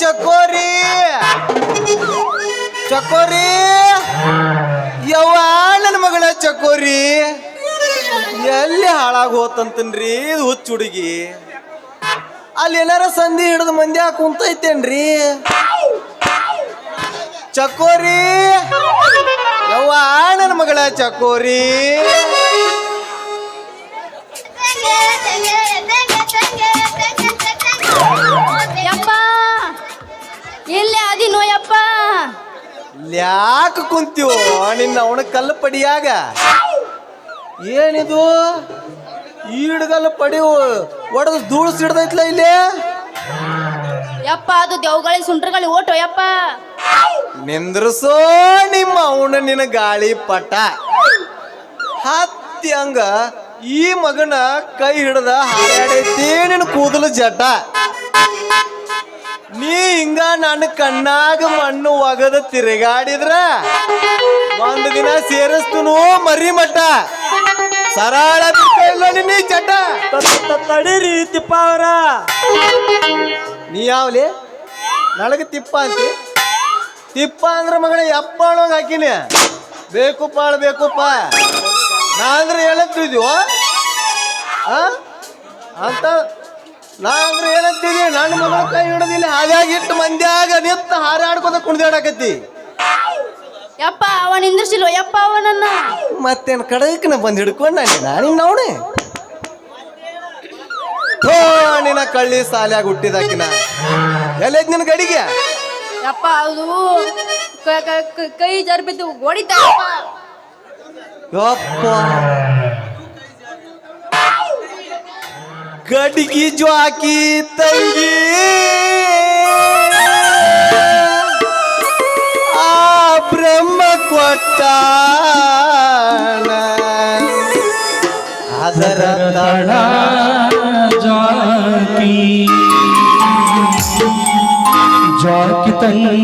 ಚಕೋರಿ ಚಕೋರಿ ಯವ್ವ ನನ್ನ ಮಗಳ ಚಕೋರಿ ಎಲ್ಲಿ ಹಾಳಾಗಿ ಹೋತಂತನ್ರಿ ಇದು ಹುಚ್ಚ ಹುಡುಗಿ. ಅಲ್ಲಿ ಎಲ್ಲಾರ ಸಂಧಿ ಹಿಡಿದು ಮಂದಿ ಹಾಕಿ ಕುಂತೈತೇನ್ರಿ. ಚಕೋರಿ ಯವ್ವ ನನ್ನ ಮಗಳ ಚಕೋರಿ ಯಾಕ ಕುಂತೀವೋ ನಿನ್ನ ಅವನ ಕಲ್ಲು ಪಡಿಯಾಗ ಏನಿದು ಈಡ್ಗಲ್ಲ ಪಡಿವು ಒಡೆದು ಧೂಳು ಸಿಡ್ದೈತ್ಲ ಇಲ್ಲಿ? ಯಪ್ಪ ಅದು ದೇವ್ಗಳಿ ಸುಂಟ್ರಗಳಿ ಓಟು ಯಪ್ಪ. ನಿಂದ್ರಸೋ ನಿಮ್ಮ ಅವನ ನಿನ್ನ ಗಾಳಿ ಪಟ. ಹತ್ತಿ ಹಂಗ ಈ ಮಗನ ಕೈ ಹಿಡ್ದ ಹಾಡೈತಿ ನಿನ್ನ ಕೂದಲು ಜಟ. ನೀ ಹಿಂಗ ನನ್ನ ಕಣ್ಣಾಗ ಮಣ್ಣು ಒಗದ ತಿರುಗಾಡಿದ್ರ? ಒಂದು ದಿನ ಸೇರಿಸ್ತನು ಮರಿ ಮಠ. ಸರಳ ನೀ ಚಟ. ತಡೀರಿ ತಿಪ್ಪ ಅವರ. ನೀ ಯಾವ್ಲಿ? ನನಗೆ ತಿಪ್ಪ ಅಂತಿ. ತಿಪ್ಪ ಅಂದ್ರೆ ಮಗಳ ಯಪ್ಪ ಅನ್ನೋಂಗ್ ಹಾಕಿನಿ ಬೇಕುಪ್ಪ ಪಾಳ ಬೇಕುಪ್ಪ ನಾ ಅಂದ್ರೆ ಹೇಳತ್ತಿದ್ಯೋ ಅಂತ ನಾ ಅಂದ್ರೆ ಏನಂತೀನಿ ನನ್ನ ಮಗಳ ಕೈ ಹಿಡಿದಿಲ್ಲ ಹಾದ್ಯಾಗ ಇಟ್ಟು ಮಂದ್ಯಾಗ ನಿತ್ತ ಹಾರಾಡ್ಕೋತ ಕುಣಿದಾಡಕತ್ತಿ ಯಪ್ಪ ಅವ ನಿಂದ್ರಿಸಿಲ್ವ? ಯಪ್ಪ ಅವನನ್ನ? ಮತ್ತೇನು ನಾ ಬಂದು ಹಿಡ್ಕೊಂಡ ನಾನು ನೋಡೆ ಥೋ ನಿನ್ನ ಕಳ್ಳಿ ಸಾಲ್ಯಾಗ ಹುಟ್ಟಿದಾಕಿನ. ಎಲ್ಲೈತ್ ನಿನ್ನ ಗಡಿಗೆ? ಯಪ್ಪ ಅದು ಕ- ಕ- ಕ- ಕೈ ಜರ್ಬಿದ್ದು ಹೊಡಿತಾ ಯಪ್ಪ. ಗಡಿಗೆ ಜ್ವಾಕಿ ತಂಗಿ. ಆ ಬ್ರಹ್ಮ ಕೊಟ್ಟ ಜಾಕಿ ತಂಗಿ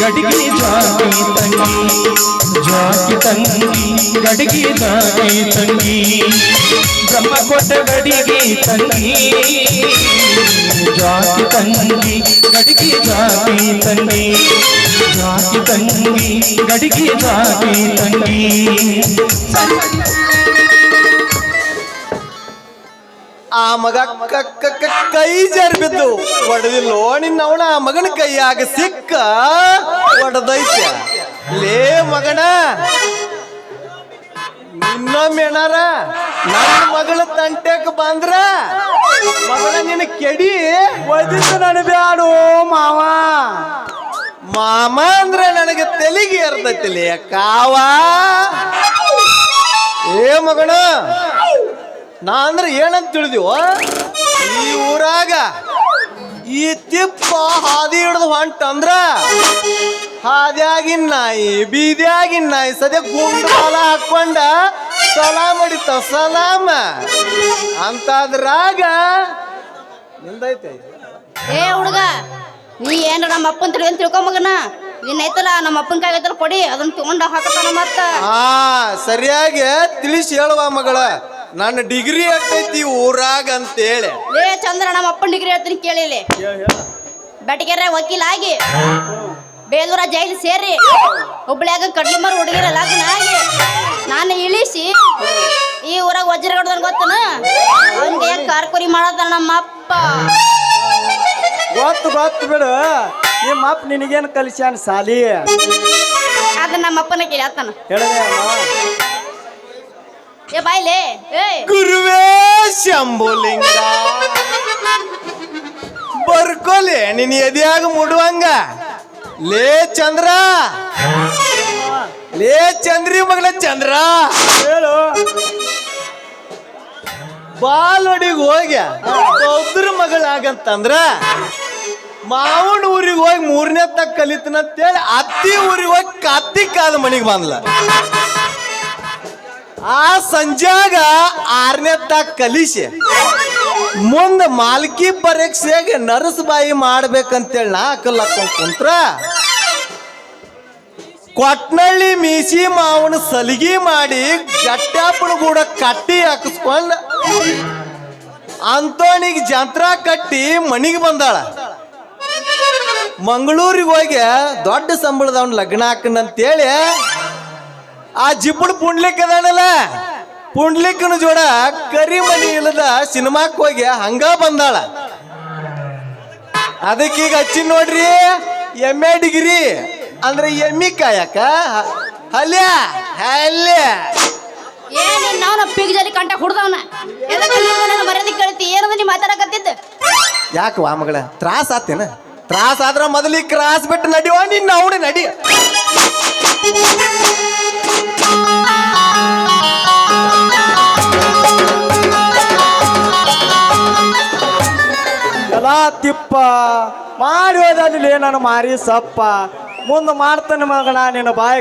ಗಡಿಗೆ ಜಾಕಿ ತಂಗಿ ಜಾಕಿ ತಂಗಿ ಗಡಿಗೆ ಜಾಕಿ ತಂಗಿ ಬ್ರಹ್ಮ ಕೊಟ್ಟ ಗಡಿಗೆ ತಂಗಿ ಜಾಕಿ ತಂಗಿ ಗಡಿಗೆ ಜಾಕಿ ತಂಗಿ ಜಾಕಿ ತಂಗಿ ಗಡಿಗೆ ಜಾಕಿ ತಂಗಿ ಆ ಮಗ ಕ- ಜರ್ ಬಿದ್ದು ಒಡೆದಿಲ್ಲೋ ನಿನ್ನವನ ಆ ಮಗನ ಕೈಯಾಗ ಸಿಕ್ಕ ಒಡದೈತೆ. ಲೇ ಮಗನ ಇನ್ನೊಮ್ಮೆ ನನ್ನ ಮಗಳ ತಂಟೆಕ್ ಬಂದ್ರ ಮಗಳ ನಿನ್ನ ಕೆಡಿ ಒದಿತು ನಾನು ಬ್ಯಾಡು ಮಾವ. ಮಾಮ ಅಂದ್ರೆ ನನಗೆ ತೆಲಿಗೆ ಏರ್ತೈತಿಲಿ ಕಾವ. ಏ ಮಗನ ನಾ ಅಂದ್ರೆ ಏನಂತ ತಿಳಿದಿವ? ಈ ಊರಾಗ ಈ ತಿಪ್ಪ ಹಾದಿ ಹಿಡ್ದು ಹೊಂಟಂದ್ರ ಹಾದ್ಯಾಗಿನ ನಾಯಿ ಬೀದ್ಯಾಗಿನ ನಾಯಿ ಸದ್ಯ ಗುಂಡು ಬಾಲ ಹಾಕೊಂಡ ಸಲಾಮ್ ಹೊಡಿತಾವ ಸಲಾಮ. ಅಂತಾದ್ರಾಗ ನಿಂದೈತೆ. ಏ ಹುಡುಗ ನೀ ಏನ್ರ ನಮ್ಮ ಅಪ್ಪನ್ ತಿಳಿ ಅಂತ ತಿಳ್ಕೊ ಮಗನ? ಇನ್ನೈತಲ್ಲ ನಮ್ಮ ಅಪ್ಪನ ಕೈ ಐತಲ್ಲ ಕೊಡಿ ಅದನ್ನ ತಗೊಂಡ ಹಾಕತಾನ ಮತ್ತ. ಹಾ ಸರಿಯಾಗಿ ತಿಳಿಸಿ ಹೇಳುವ ಮಗಳ. ನನ್ನ ಡಿಗ್ರಿ ಆಗ್ತೈತಿ ಊರಾಗ ಅಂತೇಳಿ. ಏ ಚಂದ್ರ ನಮ್ಮ ಅಪ್ಪನ ಡಿಗ್ರಿ ಹೇಳ್ತೀನಿ ಕೇಳಿಲಿ ಬೆಟಗೆರೆ ವಕೀಲ ಆಗಿ ಬೇಲೂರ ಜೈಲು ಸೇರಿ ಹುಬ್ಳಿಯಾಗ ಕಡ್ಲಿ ಮರ ಹುಡುಗಿರ ಲಗ್ನ ಆಗಿ ನಾನು ಇಳಿಸಿ ಈ ಊರಾಗ ವಜ್ರಗಡ್ದನ್ ಗೊತ್ತನ? ಅವನ್ಗೆ ಕಾರ್ಕುರಿ ಮಾಡದ ನಮ್ಮ ಅಪ್ಪ ಗೊತ್ತು ಗೊತ್ತು ಬಿಡು. ನಿಮ್ಮ ಅಪ್ಪ ನಿನಗೇನು ಕಲಿಸ್ಯಾನ ಸಾಲಿ? ಅದು ನಮ್ಮ ಅಪ್ಪನ ಕೇಳಿ ಆತನ ಹೇಳಿದೆ ಏ ಬಾಯ್ಲೆ ಏ. ಗುರುವೇ ಶಂಭುಲಿಂಗ ಬರ್ಕೊಲೆ ನಿನ್ ಎದೆಯಾಗ ಮುಡುವಂಗ. ಲೇ ಚಂದ್ರ. ಲೇ ಚಂದ್ರಿ ಮಗಳ ಚಂದ್ರ. ಹೇಳು. ಬಾಲ್ವಡಿಗೆ ಹೋಗ್ಯ ಒಬ್ರ ಮಗಳಾಗಂತಂದ್ರ ಮಾವನ ಊರಿಗೆ ಹೋಗಿ ಮೂರನೇ ತಕ್ಕ ಕಲಿತನಂತೇಳಿ ಅತ್ತಿ ಊರಿಗೆ ಹೋಗಿ ಕತ್ತಿ ಕಾದ ಮನಿಗೆ ಬಂದ್ಲ. ಆ ಸಂಜಾಗ ಆರನೇ ತಾಕ್ ಕಲಿಸಿ, ಮುಂದ ಮಾಲ್ಕಿ ಪರೀಕ್ಷೆಗೆ ನರಸಬಾಯಿ ಮಾಡ್ಬೇಕಂತೇಳಿ ನಾ ಕಲ್ಲಕ್ಕ ಕುಂತ್ರ, ಕೊಟ್ನಳ್ಳಿ ಮೀಸಿ ಮಾವನ ಸಲಿಗೆ ಮಾಡಿ ಜಟ್ಟಾಪನ ಕೂಡ ಕಟ್ಟಿ ಹಾಕಿಸ್ಕೊಂಡ್, ಅಂತೋಣಿಗೆ ಜಂತ್ರ ಕಟ್ಟಿ ಮನಿಗೆ ಬಂದಾಳ. ಮಂಗಳೂರಿಗೆ ಹೋಗಿ ದೊಡ್ಡ ಸಂಬಳದವನ್ ಲಗ್ನ ಹಾಕನಂತೇಳಿ ಆ ಜಿಬ್ಬುಡು ಪುಂಡ್ಲಿಕ್ ಅದಾನಲ್ಲ? ಪುಂಡ್ಲಿಕ್ಕನ ಜೋಡ ಕರಿ ಮನಿ ಇಲ್ಲದ ಸಿನಿಮಾಕ್ ಹೋಗಿ ಹಂಗ ಬಂದಾಳ. ಅದಕ್ಕೀಗ ಹಚ್ಚಿ ನೋಡ್ರಿ ಎಂ ಎ ಡಿಗ್ರಿ ಅಂದ್ರೆ ಎಮ್ಮಿ ಕಾಯಕ. ಅಲ್ಯ ಅಲ್ಯ ಏನು ನಾನು ಪಿಗ್ ಕಂಟ ಹುಡ್ದವನ ಎದಕ್ಕೆ ಮರ್ಯಾದೆ ಕೇಳ್ತಿ? ಏನದ ನೀ ಮಾತಾಡಕತ್ತಿದ್ದ? ಯಾಕೆ ವಾ ಮಗಳ ತ್ರಾಸ ಆತೇನ? ತ್ರಾಸ ಆದ್ರ ಮೊದಲಿಗೆ ಕ್ರಾಸ್ ಬಿಟ್ಟು ನಡಿವ ನಿನ್ನ ಅವಣೆ ನಡಿ. ಎಲ್ಲ ತಿಪ್ಪ. ಮಾಡಿ ಹೋದಲ್ಲಿ ನಾನು ಮಾರಿ ಸಪ್ಪ ಮುಂದೆ ಮಾಡ್ತಾನೆ ಮಗನ ನಿನ್ನ ಬಾಯಿ